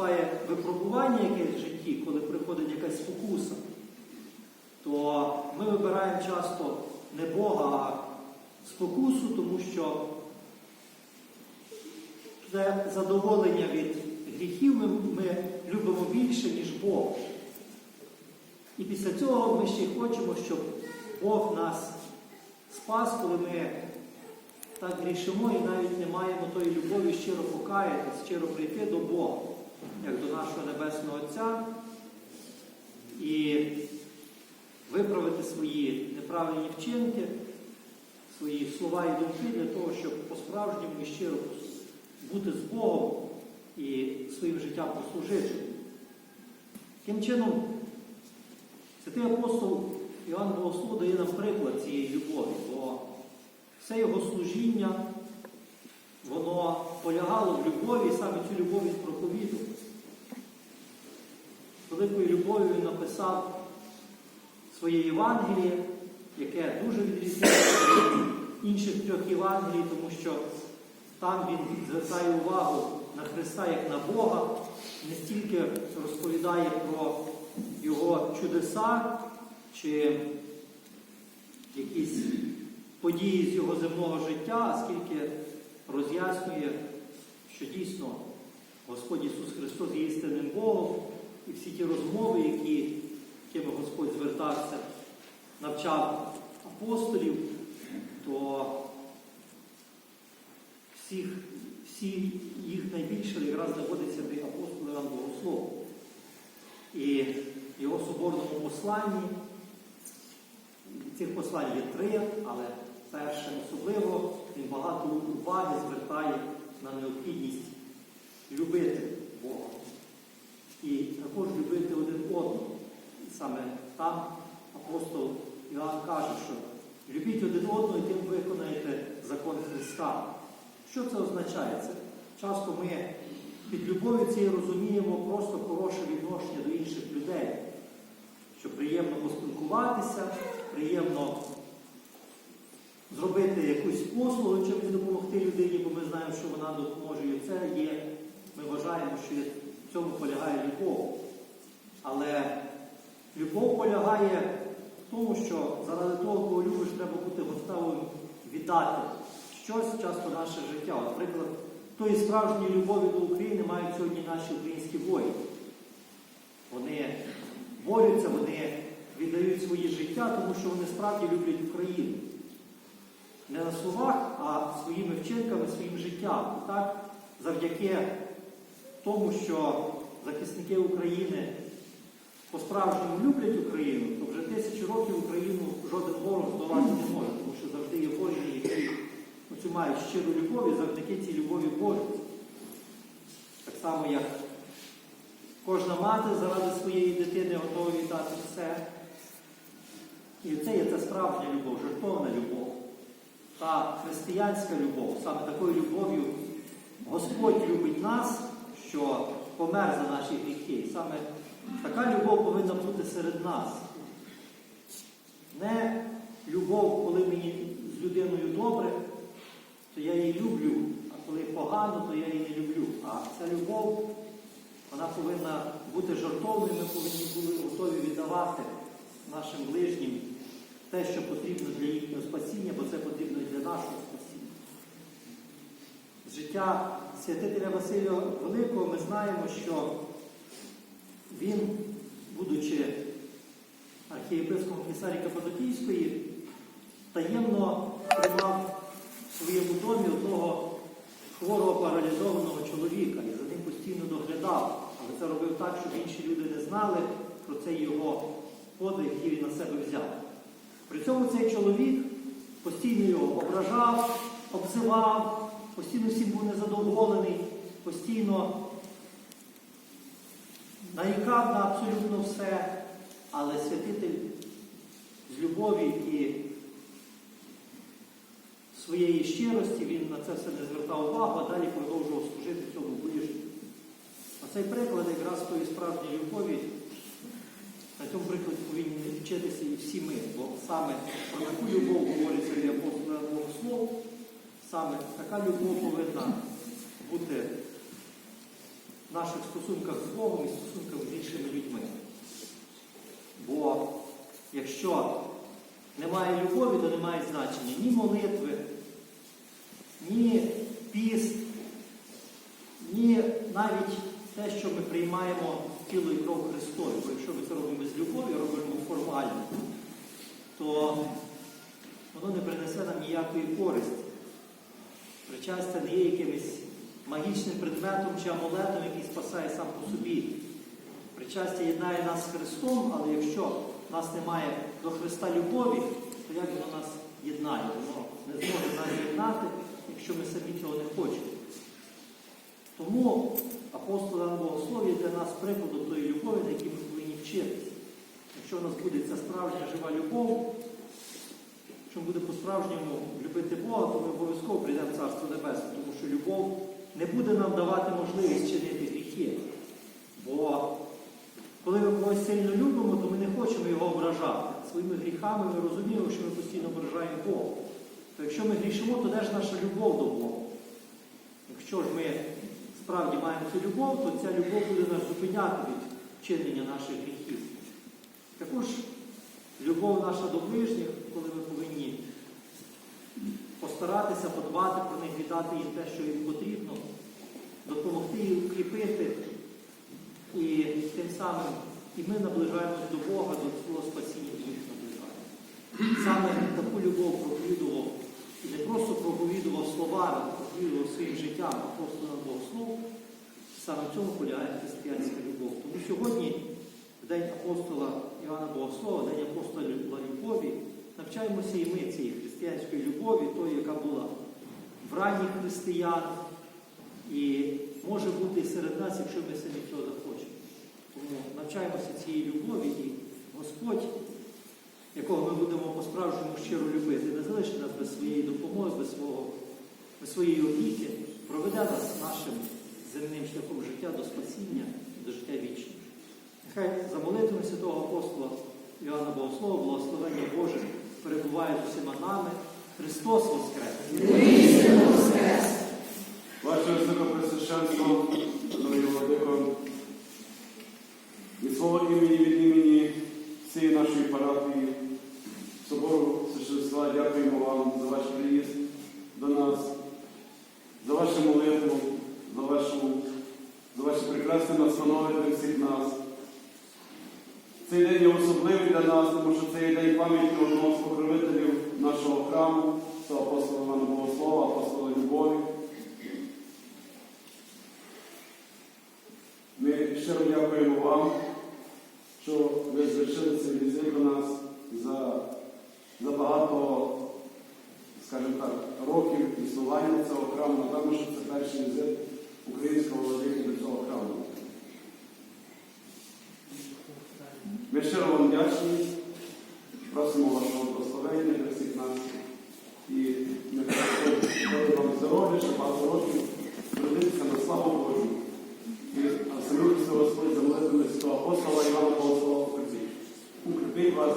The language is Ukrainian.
наступає випробування якесь в житті, коли приходить якась спокуса, то ми вибираємо часто не Бога, а спокусу, тому що це задоволення від гріхів ми, ми любимо більше, ніж Бог. І після цього ми ще й хочемо, щоб Бог нас спас, коли ми так грішимо і навіть не маємо тої любові щиро покаятись, щиро прийти до Бога, як до нашого Небесного Отця, і виправити свої неправильні вчинки, свої слова і думки для того, щоб по-справжньому і щиро бути з Богом і своїм життям послужити. Таким чином, святий апостол Іоанн Богослов дає нам приклад цієї любові, бо все його служіння, воно полягало в любові, і саме цю любов він проповідував. Великою любов'ю написав своє Євангеліє, яке дуже відрізняється від інших трьох Євангелій, тому що там він звертає увагу на Христа як на Бога, не стільки розповідає про Його чудеса чи якісь події з його земного життя, а скільки роз'яснює, що дійсно Господь Ісус Христос є істинним Богом, і всі ті розмови, які, якими Господь звертався, навчав апостолів, то всіх, всі їх найбільше якраз знаходиться при апостолі Іван Богослов. І в його соборному посланні, цих послань є три, але перше особливо він багато уваги звертає на необхідність любити Бога. І також любити один одного. І саме там апостол Іоанн каже, що любіть один одного і тим виконаєте закон Христа. Що це означає? Це часто ми під любов'ю цією розуміємо просто хороше відношення до інших людей, що приємно поспілкуватися, приємно зробити якусь послугу, чим допомогти людині, бо ми знаємо, що вона допоможе. І це є, ми вважаємо, що в цьому полягає любов. Але любов полягає в тому, що заради того, кого любиш, треба бути готовим віддати щось часто наше життя. От, Наприклад, тої справжньої любові до України мають сьогодні наші українські воїни. Вони борються, вони віддають свої життя, тому що вони справді люблять Україну. Не на словах, а своїми вчинками, своїм життям. Так, завдяки тому, що захисники України по-справжньому люблять Україну, то вже тисячі років Україну жоден ворог здолати не може, тому що завжди є воїни, які оцю мають щиру любов і завдяки цій любові борються. Так само, як кожна мати заради своєї дитини готова віддати все. І це є та справжня любов, жертовна любов. Та християнська любов, саме такою любов'ю Господь любить нас, що помер за наші гріхи. Саме така любов повинна бути серед нас. Не любов, коли мені з людиною добре, то я її люблю, а коли погано, то я її не люблю. А ця любов, вона повинна бути жартовною, ми повинні були готові віддавати нашим ближнім те, що потрібно для їхнього спасіння, бо це потрібно і для нашого спасіння. З життя святителя Василія Великого ми знаємо, що він, будучи архієпископом Кесарі Каппадокійської, таємно тримав в своєму домі одного хворого паралізованого чоловіка і за ним постійно доглядав. Але це робив так, щоб інші люди не знали про цей його подвиг, який він на себе взяв. При цьому цей чоловік постійно його ображав, обзивав, постійно всім був незадоволений, постійно нарікав на абсолютно все, але святитель з любові і своєї щирості він на це все не звертав увагу, а далі продовжував служити цьому ближньому. А цей приклад якраз тої справжньої любові, на цьому прикладі повинні вчитися і всі ми, бо саме про таку любов говориться і апостол Богослов, саме така любов повинна бути наших стосунках з Богом і стосунках з іншими людьми. Бо якщо немає любові, то немає значення ні молитви, ні піст, ні навіть те, що ми приймаємо тіло і кров Христові. Бо якщо ми це робимо без любові, робимо формально, то воно не принесе нам ніякої користі. Причастя не є якимось магічним предметом чи амулетом, який спасає сам по собі. Причастя єднає нас з Христом, але якщо в нас немає до Христа любові, то як воно нас єднає? Воно не зможе нас єднати, якщо ми самі цього не хочемо. Тому апостол Іван Богослов'я для нас прикладом тої любові, на якій ми повинні вчитися. Якщо в нас буде ця справжня жива любов, якщо ми будемо по-справжньому любити Бога, то ми обов'язково прийдемо в Царство Небесне, тому що любов не буде нам давати можливість чинити гріхи. Бо коли ми когось сильно любимо, то ми не хочемо його ображати. Своїми гріхами ми розуміємо, що ми постійно ображаємо Бога. То якщо ми грішимо, то де ж наша любов до Бога? Якщо ж ми справді маємо цю любов, то ця любов буде нас зупиняти від чинення наших гріхів. Також любов наша до ближніх, коли ми постаратися подбати про них, віддати їм те, що їм потрібно, допомогти їм укріпити. І тим самим і ми наближаємось до Бога, до свого спасіння і їх наближаємо. Саме таку любов проповідував і не просто проповідував словами, проповідував своїм життям апостол Богослов. Саме в цьому полягає християнська любов. Тому сьогодні, в день апостола Івана Богослова, день апостола любові, навчаємося і ми цієї християнської любові, тої, яка була в ранніх християн, і може бути серед нас, якщо ми самі цього захочемо. Тому навчаємося цієї любові, і Господь, якого ми будемо по-справжньому щиро любити, не залишить нас без своєї допомоги, без, свого, без своєї опіки, проведе нас нашим земним шляхом життя до спасіння до життя вічного. Нехай за молитвами святого апостола Іоанна Богослова, перебуває з усіма нами. Христос Воскрес! Ваше Високопресвященство, дорогі владико, від свого імені, від імені всієї нашої парафії, собору священства, дякуємо вам за ваш приїзд до нас, за вашу молитву, за, вашу, за ваші прекрасні настанови для всіх нас. Цей день є особливий для нас, тому що це є день пам'яті одного з покровителів нашого храму, це апостола Івана Богослова, апостола Любові. Ми щиро дякуємо вам, що ви звершили цей візит до нас за, за багато, скажімо так, років існування цього храму. Напевно, що це перший Ми щиро вам вдячні, просимо вашого благословення для всіх нас і нехай вам здоров'я, ще багато років, трудитися на славу Божу. І абсолютно Господь замовитиме свого апостола Івана Богослова в Укріпіть вас.